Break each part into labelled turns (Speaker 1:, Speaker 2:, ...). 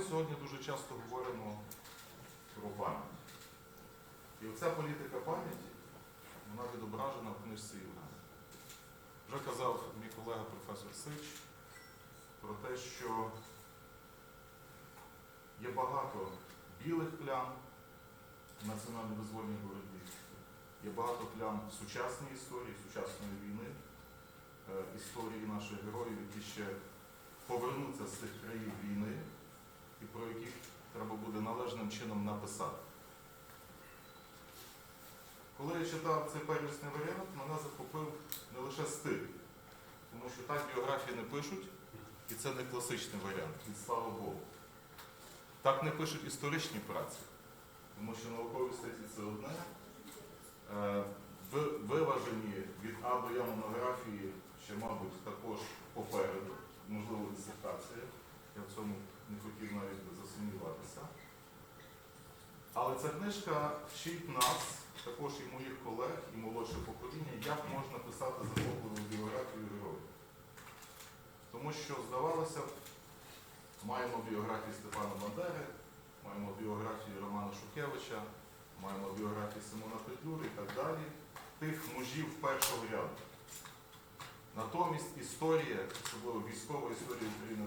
Speaker 1: Ми сьогодні дуже часто говоримо про пам'ять. І оця політика пам'яті, вона відображена в книжці Євгена. Вже казав мій колега професор Сич про те, що є багато білих плям в національно-визвольній боротьбі, є багато плям в сучасній історії, сучасної війни, е, історії наших героїв, які ще повернуться з цих країв війни і про яких треба буде належним чином написати. Коли я читав цей первісний варіант, мене захопив не лише стиль, тому що так біографії не пишуть, і це не класичний варіант, і слава Богу. Так не пишуть історичні праці, тому що наукові статті це одне. Е, Виважені від А до Я монографії ще, мабуть, також попереду, можливо, дисертація. Я в цьому не хотів навіть засумніватися. Але ця книжка вчить нас, також і моїх колег, і молодше покоління, як можна писати захопливу біографію героїв. Тому що, здавалося маємо біографії Степана Бандери, маємо біографії Романа Шухевича, маємо біографії Симона Петлюри і так далі, тих мужів першого ряду. Натомість історія, особливо військова історія України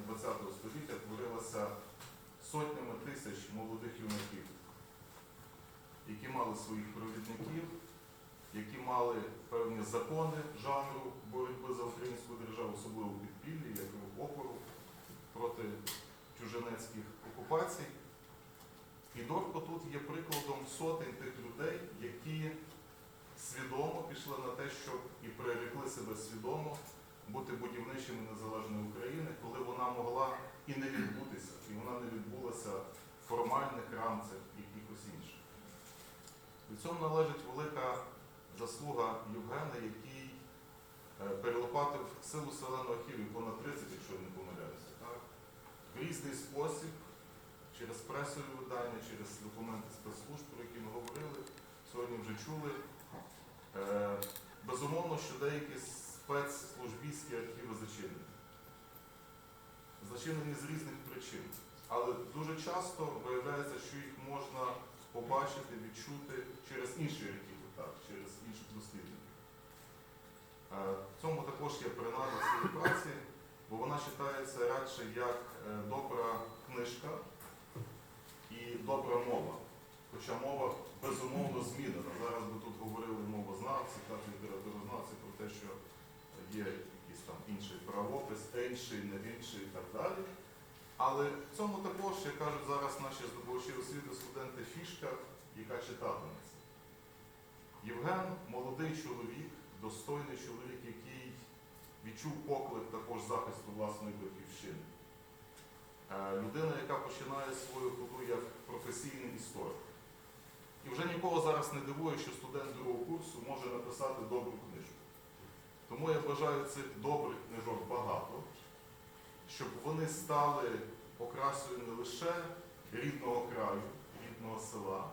Speaker 1: які мали певні закони жанру боротьби за українську державу, особливо підпіллі, як і опору проти чужинецьких окупацій. І Дорко тут є прикладом сотень тих людей, які свідомо пішли на те, щоб і прирекли себе свідомо бути будівничими незалежної України, коли вона могла і не відбутися, і вона не відбулася в формальних рамках якихось інших. І в цьому належить велика заслуга Євгена, який е, перелопатив силу селеного архівів понад 30, якщо не помиляюся, так? в різний спосіб, через пресові видання, через документи спецслужб, про які ми говорили, сьогодні вже чули. Е, Безумовно, що деякі спецслужбістські архіви зачинені. Зачинені з різних причин. Але дуже часто виявляється, що їх можна побачити, відчути через інші архіви, так, через інших дослідників. Е, В цьому також є принада цієї праці, бо вона читається радше як е, добра книжка і добра мова. Хоча мова безумовно змінена. Зараз ми тут говорили мовознавці, так, літературознавці про те, що є якийсь там інший правопис, інший, не інший і так далі. Але в цьому також, як кажуть зараз наші здобувачі освіти, студенти, фішка, яка читатиметься. Євген молодий чоловік, достойний чоловік, який відчув поклик також захисту власної батьківщини. Е, Людина, яка починає свою ходу як професійний історик. І вже нікого зараз не дивує, що студент другого курсу може написати добру книжку. Тому я бажаю цих добрих книжок багато, щоб вони стали окрасою не лише рідного краю, рідного села,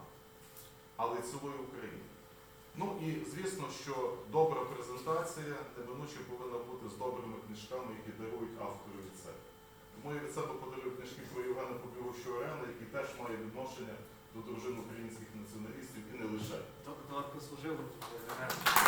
Speaker 1: але й цілої України. Ну і звісно, що добра презентація неминуче повинна бути з добрими книжками, які дарують автору від себе. Тому я від себе подарую книжки про Євгена Побігущого Орена, який теж має відношення до дружин українських націоналістів і не лише.
Speaker 2: Доктор послужив. е,